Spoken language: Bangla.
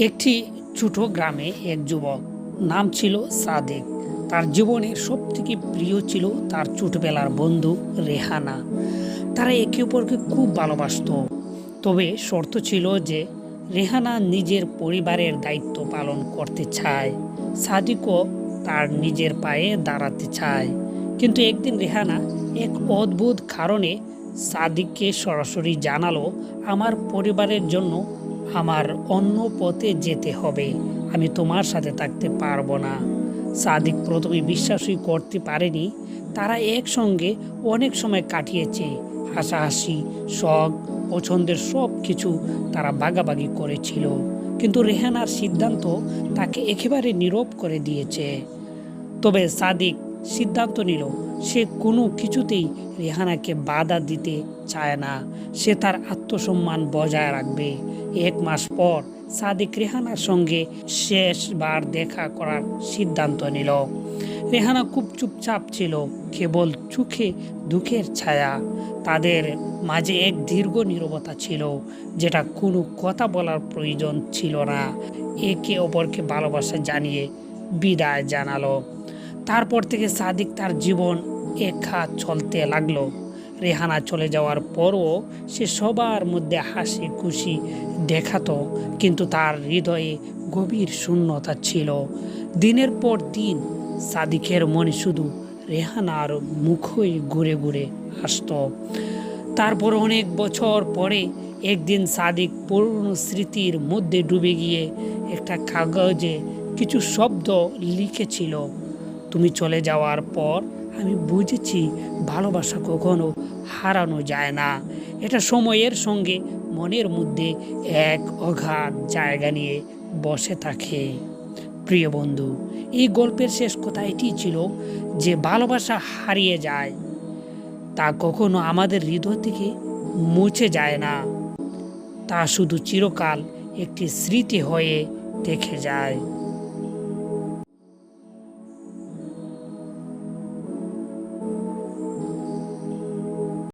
একটি ছোট গ্রামে এক যুবক, নাম ছিল সাদেক। তার জীবনের সবথেকে প্রিয় ছিল তার ছোটবেলার বন্ধু রেহানা। তারা একে অপরকে খুব ভালোবাসতো। তবে শর্ত ছিল যে রেহানা নিজের পরিবারের দায়িত্ব পালন করতে চায়। সাদিকও তার নিজের পায়ে দাঁড়াতে চায়। কিন্তু একদিন রেহানা এক অদ্ভুত কারণে সাদিককে সরাসরি জানালো, আমার পরিবারের জন্য আমার অন্য পথে যেতে হবে। আমি তোমার সাথে থাকতে পারব না। সাদিক প্রথমে বিশ্বাসই করতে পারেনি। তারা একসঙ্গে অনেক সময় কাটিয়েছে। হাসাহাসি, শখ, পছন্দের সব কিছু তারা বাগাবাগি করেছিল। কিন্তু রেহানার সিদ্ধান্ত তাকে একেবারে নীরব করে দিয়েছে। তবে সাদিক সিদ্ধান্ত নিল, সে কোনো কিছুতেই রেহানাকে বাধা দিতে চায় না। সে তার আত্মসম্মান বজায় রাখবে। এক মাস পর সাদিক রেহানার সঙ্গে শেষবার দেখা করার সিদ্ধান্ত নিল। রেহানা খুব চুপচাপ ছিল, কেবল চোখে দুঃখের ছায়া। তাদের মাঝে এক দীর্ঘ নীরবতা ছিল, যেটা কোনো কথা বলার প্রয়োজন ছিল না। একে অপরকে ভালোবাসা জানিয়ে বিদায় জানালো। তারপর থেকে সাদিক তার জীবন একা চলতে লাগল। রেহানা চলে যাওয়ার পরও সে সবার মধ্যে হাসি খুশি দেখাতো, কিন্তু তার হৃদয়ে গভীর শূন্যতা ছিল। দিনের পর দিন সাদিকের মনে শুধু রেহানার মুখই ঘুরে ঘুরে আসতো তারপর অনেক বছর পরে একদিন সাদিক পুরনো স্মৃতির মধ্যে ডুবে গিয়ে একটা কাগজে কিছু শব্দ লিখেছিল। তুমি চলে যাওয়ার পর আমি বুঝেছি ভালোবাসা কখনো হারানো যায় না। এটা সময়ের সঙ্গে মনের মধ্যে এক অগাধ জায়গা নিয়ে বসে থাকে। প্রিয় বন্ধু, এই গল্পের শেষ কথা এটি ছিল যে ভালোবাসা হারিয়ে যায়, তা কখনো আমাদের হৃদয় থেকে মুছে যায় না। তা শুধু চিরকাল একটি স্মৃতি হয়ে দেখে যায়।